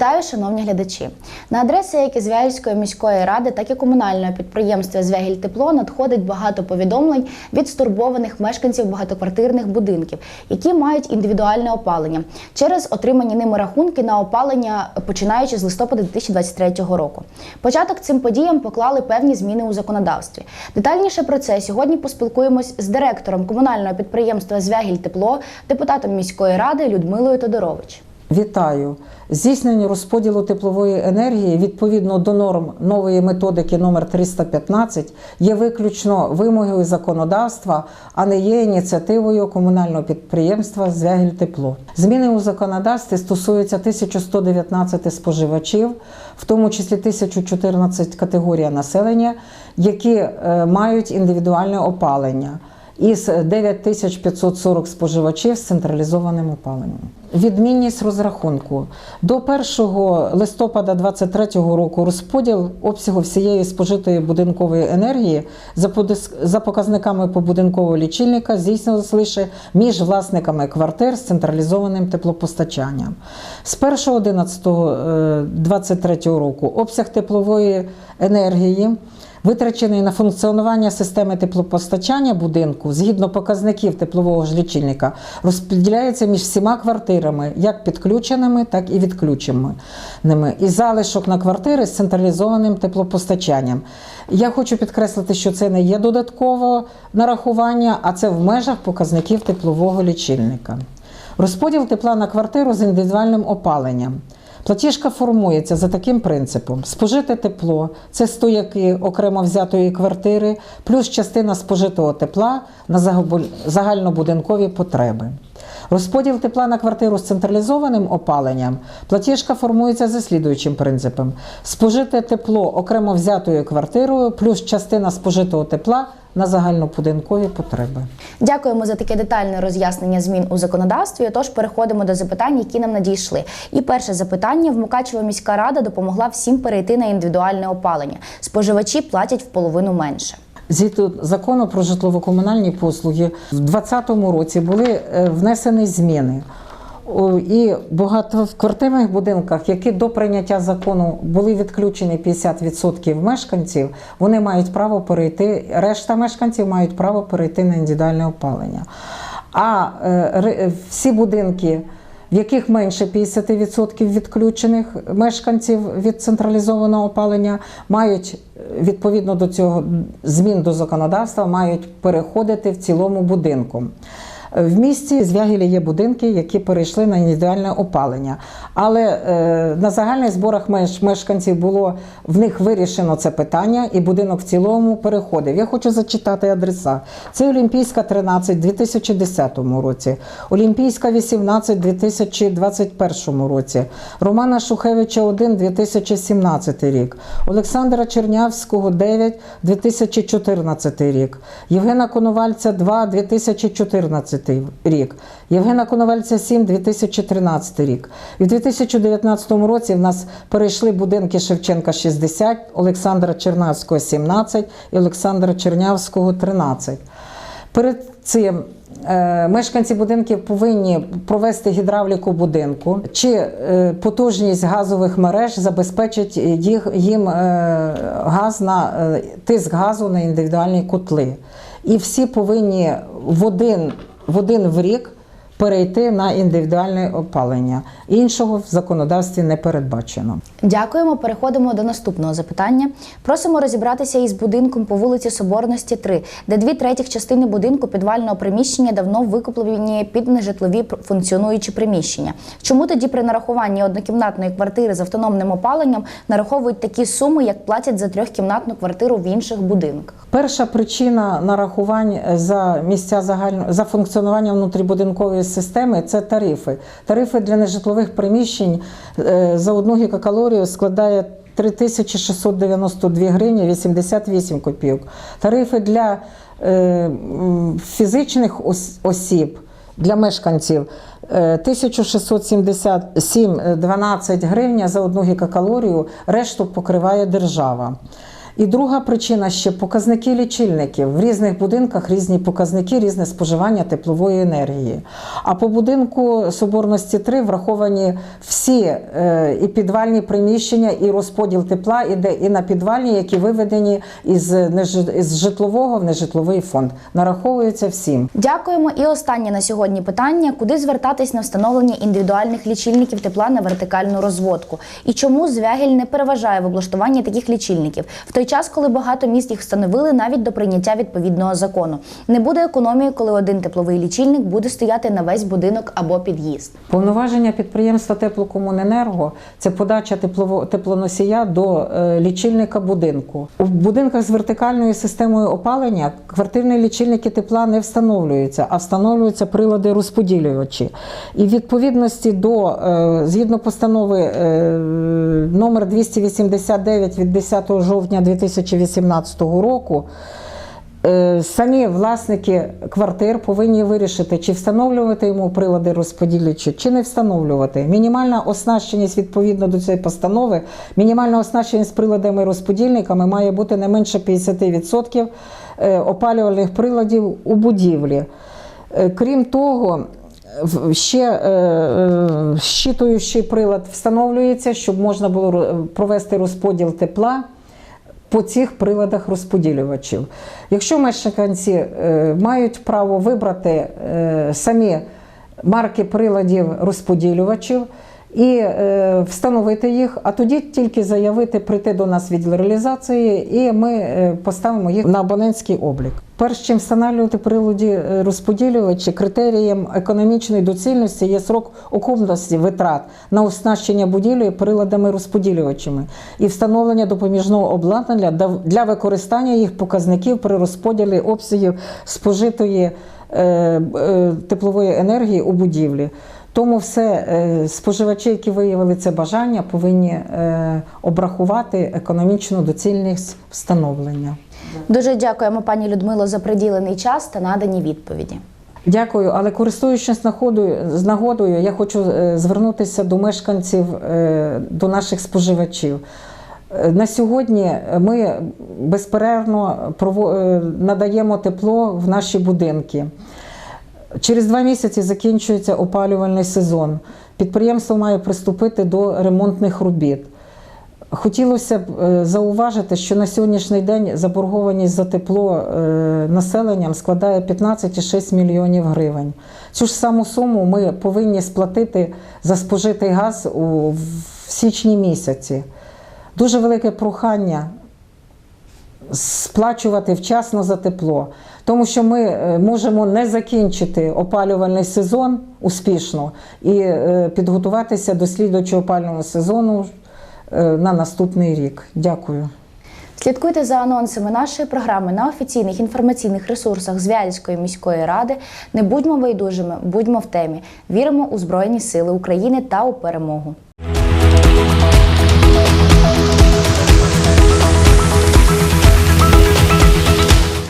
Вітаю, шановні глядачі. На адреси як і Звягільської міської ради, так і комунального підприємства Звягіль Тепло надходить багато повідомлень від стурбованих мешканців багатоквартирних будинків, які мають індивідуальне опалення через отримані ними рахунки на опалення починаючи з листопада 2023 року. Початок цим подіям поклали певні зміни у законодавстві. Детальніше про це сьогодні поспілкуємось з директором комунального підприємства Звягіль Тепло, депутатом міської ради Людмилою Тодорович. Вітаю! Здійснення розподілу теплової енергії відповідно до норм нової методики номер 315 є виключно вимогою законодавства, а не є ініціативою комунального підприємства Звягіль Тепло. Зміни у законодавстві стосуються 1119 споживачів, в тому числі 1014 категорія населення, які е, мають індивідуальне опалення із 9540 споживачів з централізованим опаленням. Відмінність розрахунку до 1 листопада 2023 року розподіл обсягу всієї спожитої будинкової енергії за показниками побудинкового лічильника здійснювався лише між власниками квартир з централізованим теплопостачанням. З 1.11.23 року обсяг теплової енергії витрачений на функціонування системи теплопостачання будинку згідно показників теплового ж лічильника, розподіляється між всіма квартирами, як підключеними, так і відключеними. І залишок на квартири з централізованим теплопостачанням. Я хочу підкреслити, що це не є додаткове нарахування, а це в межах показників теплового лічильника. Розподіл тепла на квартиру з індивідуальним опаленням. Платіжка формується за таким принципом: спожите тепло це стояки окремо взятої квартири, плюс частина спожитого тепла на загальнобудинкові потреби. Розподіл тепла на квартиру з централізованим опаленням. Платіжка формується за слідуючим принципом: спожите тепло окремо взятою квартирою, плюс частина спожитого тепла на загальнобудинкові потреби. Дякуємо за таке детальне роз'яснення змін у законодавстві. Тож переходимо до запитань, які нам надійшли. І перше запитання: Вмукачева міська рада допомогла всім перейти на індивідуальне опалення. Споживачі платять в половину менше. Згідно закону про житлово-комунальні послуги в 2020 році були е, внесені зміни. І багато в квартирних будинках, які до прийняття закону були відключені 50% мешканців, вони мають право перейти. Решта мешканців мають право перейти на індивідуальне опалення. А е, всі будинки, в яких менше 50% відключених мешканців від централізованого опалення, мають е, відповідно до цього змін до законодавства, мають переходити в цілому будинку. В місті Звягілі є будинки, які перейшли на індивідуальне опалення. Але е, на загальних зборах мешканців було в них вирішено це питання, і будинок в цілому переходив. Я хочу зачитати адреса. Це Олімпійська 13 у 2010 році, Олімпійська 18 у 2021 році, Романа Шухевича 1 2017 рік, Олександра Чернявського 9 2014 рік, Євгена Коновальця 2 2014 рік, Євгена Коновальця 7 2013 рік. І в 2019 році в нас перейшли будинки Шевченка 60, Олександра Чернавського 17 і Олександра Чернявського 13. Перед цим е, мешканці будинків повинні провести гідравліку будинку, чи е, потужність газових мереж забезпечить їм е, газ на тиск газу на індивідуальні котли. І всі повинні в один, в один в рік перейти на індивідуальне опалення. Іншого в законодавстві не передбачено. Дякуємо. Переходимо до наступного запитання. Просимо розібратися із будинком по вулиці Соборності 3, де дві третіх частини будинку підвального приміщення давно викуплені під нежитлові функціонуючі приміщення. Чому тоді при нарахуванні однокімнатної квартири з автономним опаленням нараховують такі суми, як платять за трьохкімнатну квартиру в інших будинках? Перша причина нарахувань за місця загально за функціонування внутрібудинкової системи це тарифи. Тарифи для нежитлових приміщень е, за одну гігакалорію складає 3692 гривні 88 копійок. Тарифи для е, фізичних осіб. Для мешканців е, 1677 12 гривня за одну гігакалорію, решту покриває держава. І друга причина ще показники лічильників. В різних будинках різні показники, різне споживання теплової енергії. А по будинку Соборності 3 враховані всі е, і підвальні приміщення, і розподіл тепла іде і на підвальні, які виведені із, із житлового в нежитловий фонд. Нараховується всім. Дякуємо. І останнє на сьогодні питання: куди звертатись на встановлення індивідуальних лічильників тепла на вертикальну розводку? І чому Звягіль не переважає в облаштуванні таких лічильників в той час, коли багато міст їх встановили навіть до прийняття відповідного закону? Не буде економії, коли один тепловий лічильник буде стояти на весь будинок або під'їзд. Повноваження підприємства Теплокомуненерго це подача теплово- теплоносія до е, лічильника будинку. У будинках з вертикальною системою опалення квартирні лічильники тепла не встановлюються, а встановлюються прилади розподілювачі. І в відповідності до е, згідно постанови е, номер 289 від 10 жовтня 2018 року. Е, Самі власники квартир повинні вирішити, чи встановлювати йому прилади розподілювачі, чи не встановлювати. Мінімальна оснащеність відповідно до цієї постанови, мінімальна оснащеність приладами розподільниками має бути не менше 50% е, опалювальних приладів у будівлі. Е, Крім того, ще щитуючий прилад встановлюється, щоб можна було провести розподіл тепла по цих приладах розподілювачів. Якщо мешканці е, мають право вибрати е, самі марки приладів розподілювачів і е, встановити їх, а тоді тільки заявити, прийти до нас від реалізації, і ми поставимо їх на абонентський облік. Перш чим встановлювати прилади е, розподілювачі, критерієм економічної доцільності є срок окупності витрат на оснащення будівлі приладами розподілювачами і встановлення допоміжного обладнання для- для використання їх показників при розподілі обсягів спожитої е, е, теплової енергії у будівлі. Тому все е, споживачі, які виявили це бажання, повинні е, обрахувати економічну доцільність встановлення. Дуже дякуємо, пані Людмило, за приділений час та надані відповіді. Дякую, але користуючись з нагодою, я хочу е, звернутися до мешканців, до наших споживачів. На сьогодні ми безперервно надаємо тепло в наші будинки. Через два місяці закінчується опалювальний сезон. Підприємство має приступити до ремонтних робіт. Хотілося б е, зауважити, що на сьогоднішній день заборгованість за тепло е, населенням складає 15,6 мільйонів гривень. Цю ж саму суму ми повинні сплатити за спожитий газ у січні місяці. Дуже велике прохання сплачувати вчасно за тепло, тому що ми е, можемо не закінчити опалювальний сезон успішно і е, підготуватися до слідуючого опалювального сезону е, на наступний рік. Дякую. Слідкуйте за анонсами нашої програми на офіційних інформаційних ресурсах Звяльської міської ради. Не будьмо байдужими, будьмо в темі. Віримо у Збройні Сили України та у перемогу.